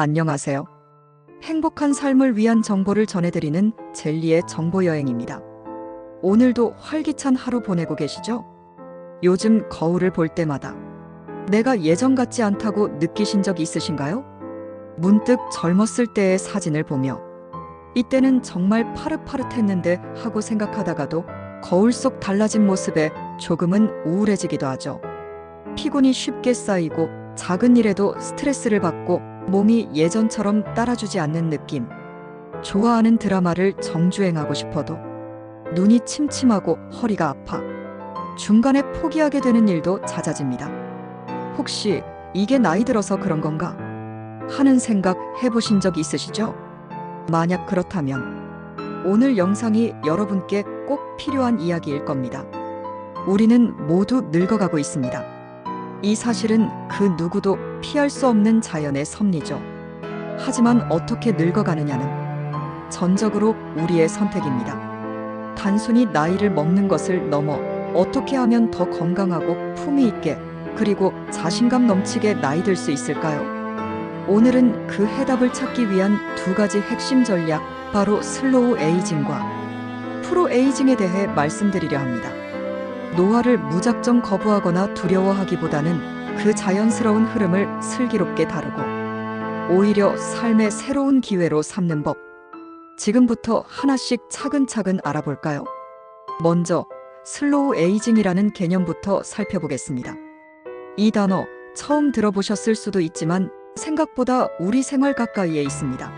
안녕하세요. 행복한 삶을 위한 정보를 전해드리는 젤리의 정보 여행입니다. 오늘도 활기찬 하루 보내고 계시죠? 요즘 거울을 볼 때마다 내가 예전 같지 않다고 느끼신 적 있으신가요? 문득 젊었을 때의 사진을 보며 이때는 정말 파릇파릇했는데 하고 생각하다가도 거울 속 달라진 모습에 조금은 우울해지기도 하죠. 피곤이 쉽게 쌓이고 작은 일에도 스트레스를 받고 몸이 예전처럼 따라주지 않는 느낌. 좋아하는 드라마를 정주행하고 싶어도 눈이 침침하고 허리가 아파. 중간에 포기하게 되는 일도 잦아집니다. 혹시 이게 나이 들어서 그런 건가? 하는 생각 해보신 적 있으시죠? 만약 그렇다면 오늘 영상이 여러분께 꼭 필요한 이야기일 겁니다. 우리는 모두 늙어가고 있습니다. 이 사실은 그 누구도 피할 수 없는 자연의 섭리죠. 하지만 어떻게 늙어가느냐는 전적으로 우리의 선택입니다. 단순히 나이를 먹는 것을 넘어 어떻게 하면 더 건강하고 품위 있게 그리고 자신감 넘치게 나이 들 수 있을까요? 오늘은 그 해답을 찾기 위한 두 가지 핵심 전략, 바로 슬로우 에이징과 프로 에이징에 대해 말씀드리려 합니다. 노화를 무작정 거부하거나 두려워하기보다는 그 자연스러운 흐름을 슬기롭게 다루고 오히려 삶의 새로운 기회로 삼는 법. 지금부터 하나씩 차근차근 알아볼까요? 먼저 슬로우 에이징이라는 개념부터 살펴보겠습니다. 이 단어 처음 들어보셨을 수도 있지만 생각보다 우리 생활 가까이에 있습니다.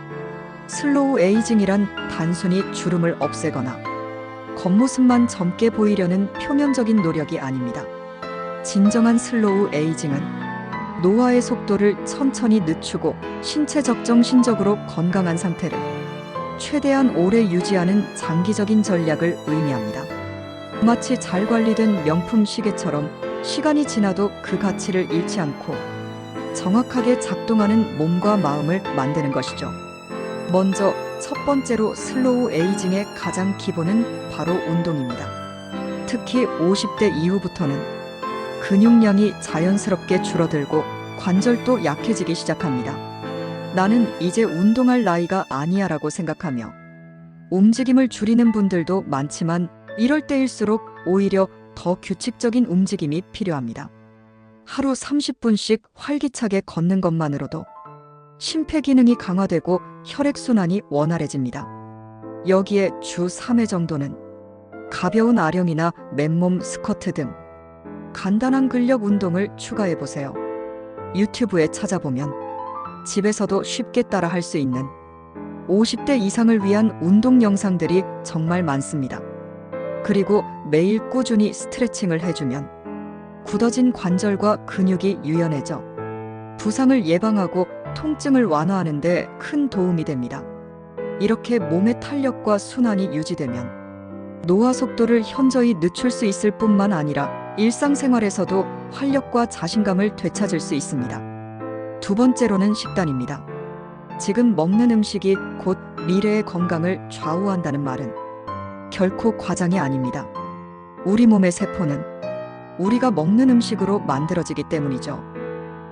슬로우 에이징이란 단순히 주름을 없애거나 겉모습만 젊게 보이려는 표면적인 노력이 아닙니다. 진정한 슬로우 에이징은 노화의 속도를 천천히 늦추고 신체적 정신적으로 건강한 상태를 최대한 오래 유지하는 장기적인 전략을 의미합니다. 마치 잘 관리된 명품 시계처럼 시간이 지나도 그 가치를 잃지 않고 정확하게 작동하는 몸과 마음을 만드는 것이죠. 먼저 첫 번째로 슬로우 에이징의 가장 기본은 바로 운동입니다. 특히 50대 이후부터는 근육량이 자연스럽게 줄어들고 관절도 약해지기 시작합니다. 나는 이제 운동할 나이가 아니야 라고 생각하며 움직임을 줄이는 분들도 많지만 이럴 때일수록 오히려 더 규칙적인 움직임이 필요합니다. 하루 30분씩 활기차게 걷는 것만으로도 심폐기능이 강화되고 혈액순환이 원활해집니다. 여기에 주 3회 정도는 가벼운 아령이나 맨몸 스쿼트 등 간단한 근력 운동을 추가해 보세요. 유튜브에 찾아보면 집에서도 쉽게 따라 할 수 있는 50대 이상을 위한 운동 영상들이 정말 많습니다. 그리고 매일 꾸준히 스트레칭을 해주면 굳어진 관절과 근육이 유연해져 부상을 예방하고 통증을 완화하는데 큰 도움이 됩니다. 이렇게 몸의 탄력과 순환이 유지되면 노화 속도를 현저히 늦출 수 있을 뿐만 아니라 일상생활에서도 활력과 자신감을 되찾을 수 있습니다. 두 번째로는 식단입니다. 지금 먹는 음식이 곧 미래의 건강을 좌우한다는 말은 결코 과장이 아닙니다. 우리 몸의 세포는 우리가 먹는 음식으로 만들어지기 때문이죠.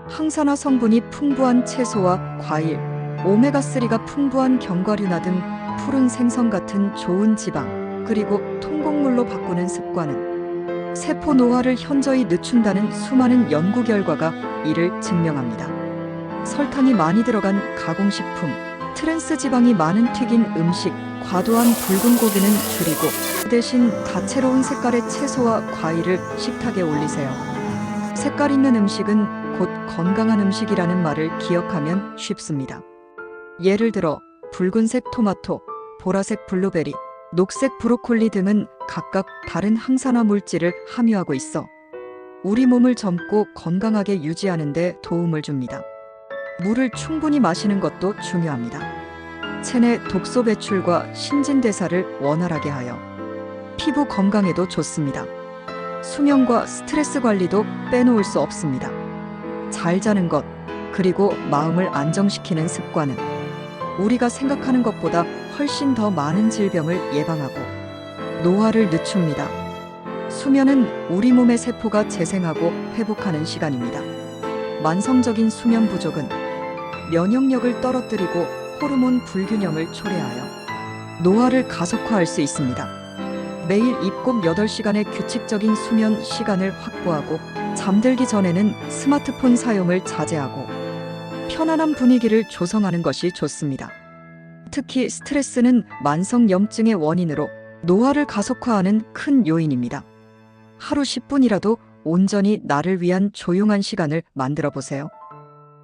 항산화 성분이 풍부한 채소와 과일, 오메가3가 풍부한 견과류나 등 푸른 생선 같은 좋은 지방, 그리고 통곡물로 바꾸는 습관은 세포 노화를 현저히 늦춘다는 수많은 연구 결과가 이를 증명합니다. 설탕이 많이 들어간 가공식품, 트랜스 지방이 많은 튀긴 음식, 과도한 붉은 고기는 줄이고 그 대신 다채로운 색깔의 채소와 과일을 식탁에 올리세요. 색깔 있는 음식은 곧 건강한 음식이라는 말을 기억하면 쉽습니다. 예를 들어 붉은색 토마토, 보라색 블루베리, 녹색 브로콜리 등은 각각 다른 항산화 물질을 함유하고 있어 우리 몸을 젊고 건강하게 유지하는 데 도움을 줍니다. 물을 충분히 마시는 것도 중요합니다. 체내 독소 배출과 신진대사를 원활하게 하여 피부 건강에도 좋습니다. 수면과 스트레스 관리도 빼놓을 수 없습니다. 잘 자는 것, 그리고 마음을 안정시키는 습관은 우리가 생각하는 것보다 훨씬 더 많은 질병을 예방하고 노화를 늦춥니다. 수면은 우리 몸의 세포가 재생하고 회복하는 시간입니다. 만성적인 수면 부족은 면역력을 떨어뜨리고 호르몬 불균형을 초래하여 노화를 가속화할 수 있습니다. 매일 입곱 8시간의 규칙적인 수면 시간을 확보하고 잠들기 전에는 스마트폰 사용을 자제하고 편안한 분위기를 조성하는 것이 좋습니다. 특히 스트레스는 만성 염증의 원인으로 노화를 가속화하는 큰 요인입니다. 하루 10분이라도 온전히 나를 위한 조용한 시간을 만들어 보세요.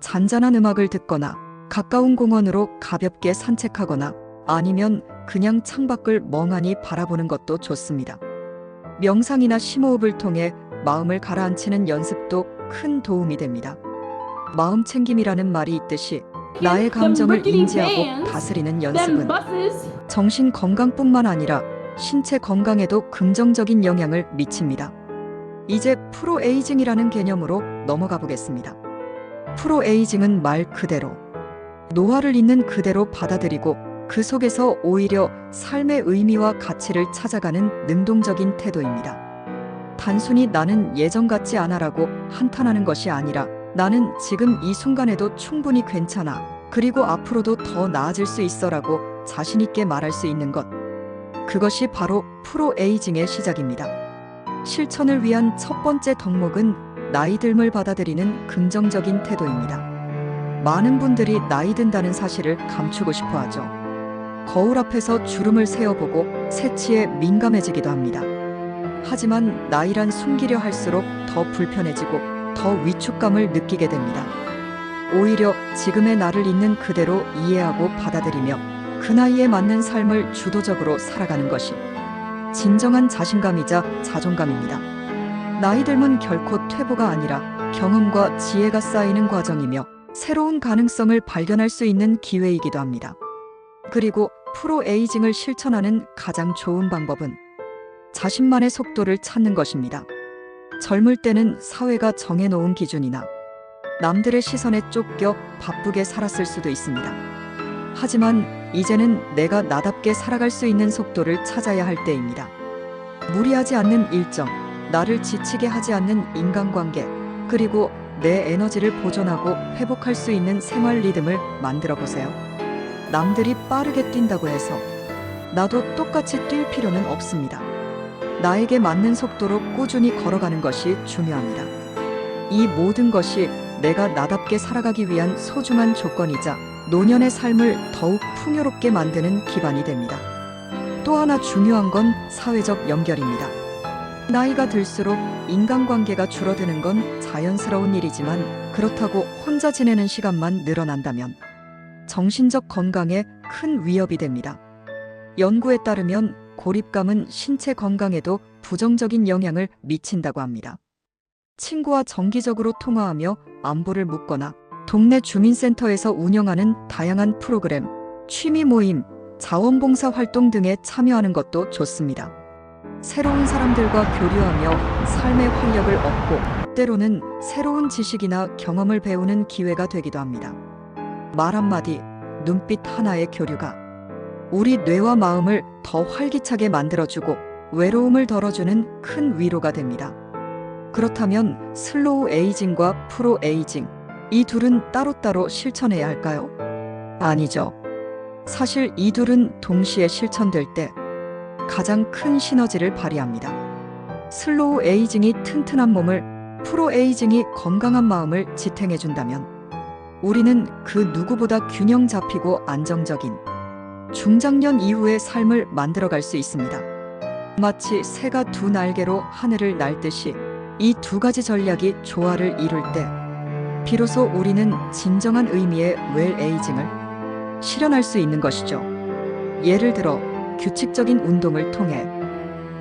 잔잔한 음악을 듣거나 가까운 공원으로 가볍게 산책하거나 아니면 그냥 창밖을 멍하니 바라보는 것도 좋습니다. 명상이나 심호흡을 통해 마음을 가라앉히는 연습도 큰 도움이 됩니다. 마음 챙김이라는 말이 있듯이 나의 감정을 인지하고 다스리는 연습은 정신 건강뿐만 아니라 신체 건강에도 긍정적인 영향을 미칩니다. 이제 프로에이징이라는 개념으로 넘어가 보겠습니다. 프로에이징은 말 그대로 노화를 있는 그대로 받아들이고 그 속에서 오히려 삶의 의미와 가치를 찾아가는 능동적인 태도입니다. 단순히 나는 예전 같지 않아라고 한탄하는 것이 아니라 나는 지금 이 순간에도 충분히 괜찮아. 그리고 앞으로도 더 나아질 수 있어라고 자신있게 말할 수 있는 것. 그것이 바로 프로 에이징의 시작입니다. 실천을 위한 첫 번째 덕목은 나이 듦을 받아들이는 긍정적인 태도입니다. 많은 분들이 나이 든다는 사실을 감추고 싶어 하죠. 거울 앞에서 주름을 세어보고 새치에 민감해지기도 합니다. 하지만 나이란 숨기려 할수록 더 불편해지고 더 위축감을 느끼게 됩니다. 오히려 지금의 나를 있는 그대로 이해하고 받아들이며 그 나이에 맞는 삶을 주도적으로 살아가는 것이 진정한 자신감이자 자존감입니다. 나이 들면 결코 퇴보가 아니라 경험과 지혜가 쌓이는 과정이며 새로운 가능성을 발견할 수 있는 기회이기도 합니다. 그리고 프로 에이징을 실천하는 가장 좋은 방법은 자신만의 속도를 찾는 것입니다. 젊을 때는 사회가 정해놓은 기준이나 남들의 시선에 쫓겨 바쁘게 살았을 수도 있습니다. 하지만 이제는 내가 나답게 살아갈 수 있는 속도를 찾아야 할 때입니다. 무리하지 않는 일정, 나를 지치게 하지 않는 인간관계, 그리고 내 에너지를 보존하고 회복할 수 있는 생활 리듬을 만들어 보세요. 남들이 빠르게 뛴다고 해서 나도 똑같이 뛸 필요는 없습니다. 나에게 맞는 속도로 꾸준히 걸어가는 것이 중요합니다. 이 모든 것이 내가 나답게 살아가기 위한 소중한 조건이자 노년의 삶을 더욱 풍요롭게 만드는 기반이 됩니다. 또 하나 중요한 건 사회적 연결입니다. 나이가 들수록 인간관계가 줄어드는 건 자연스러운 일이지만 그렇다고 혼자 지내는 시간만 늘어난다면 정신적 건강에 큰 위협이 됩니다. 연구에 따르면 고립감은 신체 건강에도 부정적인 영향을 미친다고 합니다. 친구와 정기적으로 통화하며 안부를 묻거나 동네 주민센터에서 운영하는 다양한 프로그램, 취미 모임, 자원봉사 활동 등에 참여하는 것도 좋습니다. 새로운 사람들과 교류하며 삶의 활력을 얻고 때로는 새로운 지식이나 경험을 배우는 기회가 되기도 합니다. 말 한마디, 눈빛 하나의 교류가 우리 뇌와 마음을 더 활기차게 만들어주고 외로움을 덜어주는 큰 위로가 됩니다. 그렇다면 슬로우 에이징과 프로 에이징, 이 둘은 따로따로 실천해야 할까요? 아니죠. 사실 이 둘은 동시에 실천될 때 가장 큰 시너지를 발휘합니다. 슬로우 에이징이 튼튼한 몸을, 프로 에이징이 건강한 마음을 지탱해준다면 우리는 그 누구보다 균형 잡히고 안정적인 중장년 이후의 삶을 만들어갈 수 있습니다. 마치 새가 두 날개로 하늘을 날 듯이 이 두 가지 전략이 조화를 이룰 때 비로소 우리는 진정한 의미의 웰에이징을 실현할 수 있는 것이죠. 예를 들어 규칙적인 운동을 통해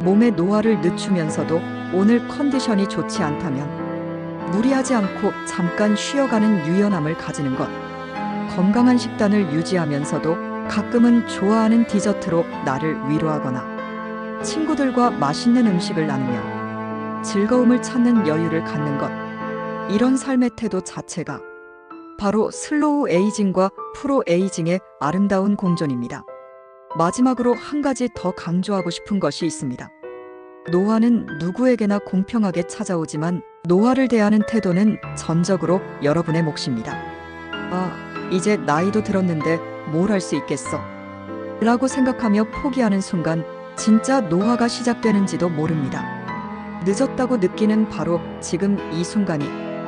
몸의 노화를 늦추면서도 오늘 컨디션이 좋지 않다면 무리하지 않고 잠깐 쉬어가는 유연함을 가지는 것. 건강한 식단을 유지하면서도 가끔은 좋아하는 디저트로 나를 위로하거나 친구들과 맛있는 음식을 나누며 즐거움을 찾는 여유를 갖는 것. 이런 삶의 태도 자체가 바로 슬로우 에이징과 프로 에이징의 아름다운 공존입니다. 마지막으로 한 가지 더 강조하고 싶은 것이 있습니다. 노화는 누구에게나 공평하게 찾아오지만 노화를 대하는 태도는 전적으로 여러분의 몫입니다. 아, 이제 나이도 들었는데 뭘 할 수 있겠어. 라고 생각하며 포기하는 순간 진짜 노화가 시작되는지도 모릅니다. 늦었다고 느끼는 바로 지금 이 순간이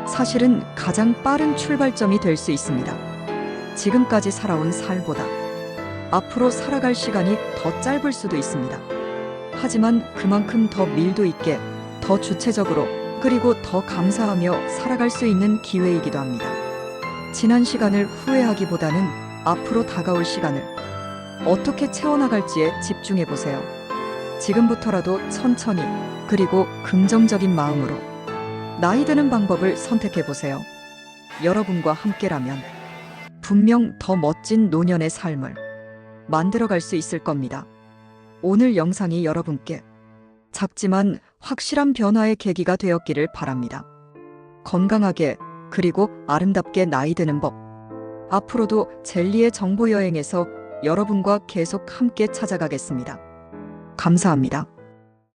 사실은 가장 빠른 출발점이 될 수 있습니다. 지금까지 살아온 살보다 앞으로 살아갈 시간이 더 짧을 수도 있습니다. 하지만 그만큼 더 밀도 있게, 더 주체적으로, 그리고 더 감사하며 살아갈 수 있는 기회이기도 합니다. 지난 시간을 후회하기보다는 앞으로 다가올 시간을 어떻게 채워나갈지에 집중해 보세요. 지금부터라도 천천히, 그리고 긍정적인 마음으로 나이 드는 방법을 선택해 보세요. 여러분과 함께라면 분명 더 멋진 노년의 삶을 만들어갈 수 있을 겁니다. 오늘 영상이 여러분께 작지만 확실한 변화의 계기가 되었기를 바랍니다. 건강하게 그리고 아름답게 나이 드는 법. 앞으로도 젤리의 정보 여행에서 여러분과 계속 함께 찾아가겠습니다. 감사합니다.